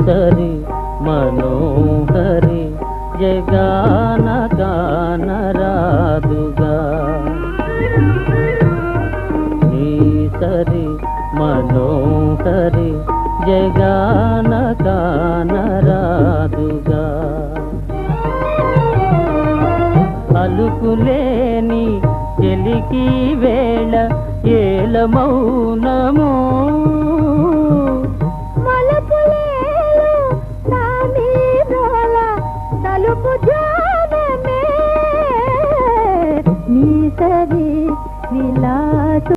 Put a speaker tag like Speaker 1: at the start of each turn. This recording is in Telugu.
Speaker 1: సరి మనోహరి జగాన గానరాదుగా సరి మనోహరి జగాన కానరాదుగా అలుకులేని ఎలికి వేళ ఏల మౌనము. నీ సరి విలాసు